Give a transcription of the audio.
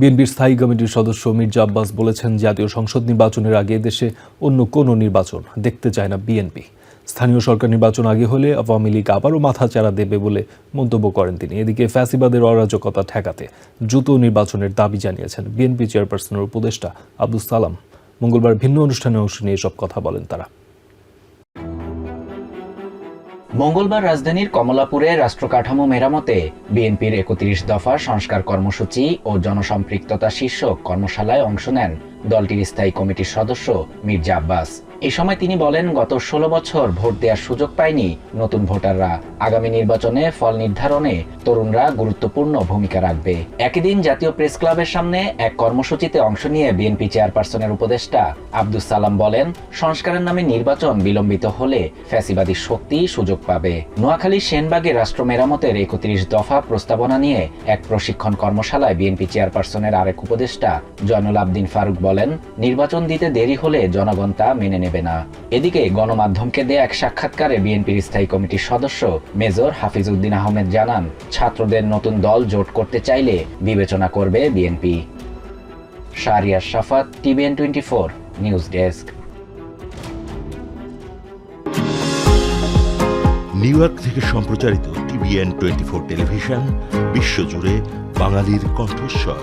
বিএনপির স্থায়ী কমিটির সদস্য মির্জা আব্বাস বলেছেন, জাতীয় সংসদ নির্বাচনের আগে দেশে অন্য কোনো নির্বাচন দেখতে চায় না বিএনপি। স্থানীয় সরকার নির্বাচন আগে হলে আওয়ামী লীগ আবারও মাথাচাড়া দেবে বলে মন্তব্য করেন তিনি। এদিকে ফ্যাসিবাদের অরাজকতা ঠেকাতে দ্রুত নির্বাচনের দাবি জানিয়েছেন বিএনপি চেয়ারপারসনের উপদেষ্টা আব্দুল সালাম। মঙ্গলবার ভিন্ন অনুষ্ঠানে অংশ নিয়ে এসব কথা বলেন তারা। মঙ্গলবার রাজধানীর কমলাপুরে রাষ্ট্রকাঠামো মেরামতে বিএনপির একত্রিশ দফা সংস্কার কর্মসূচি ও জনসম্পৃক্ততা শীর্ষক কর্মশালায় অংশ নেন দলটির স্থায়ী কমিটির সদস্য মির্জা আব্বাস। এ সময় তিনি বলেন, গত ষোলো বছর ভোট দেওয়ার সুযোগ পায়নি নতুন ভোটাররা। আগামী নির্বাচনে ফল নির্ধারণে তরুণরা গুরুত্বপূর্ণ ভূমিকা রাখবে। একই দিন জাতীয় প্রেস ক্লাবের সামনে এক কর্মসূচিতে অংশ নিয়ে বিএনপি চেয়ারপারসনের উপদেষ্টা আব্দুস সালাম বলেন, সংস্কারের নামে নির্বাচন বিলম্বিত হলে ফ্যাসিবাদী শক্তি সুযোগ পাবে। নোয়াখালী সেনবাগে রাষ্ট্র মেরামতের একত্রিশ দফা প্রস্তাবনা নিয়ে এক প্রশিক্ষণ কর্মশালায় বিএনপি চেয়ারপারসনের আরেক উপদেষ্টা জয়নুল আবদিন ফারুক বলেন, নির্বাচন দিতে দেরি হলে জনগণ তা মেনে নেবে। না। এদিকে গণমাধ্যমকে দেয়া এক সাক্ষাৎকারে বিএনপির স্থায়ী কমিটির সদস্য মেজর হাফিজ উদ্দিন আহমেদ জানান, ছাত্রদের নতুন দল জোট করতে চাইলে বিবেচনা করবে BNP. Shahriar Shafat, TVN twenty four, news desk. New York থেকে সম্প্রচারিত টিভিএন টোয়েন্টি ফোর টেলিভিশন, বিশ্বজুড়ে বাঙালির কণ্ঠস্বর।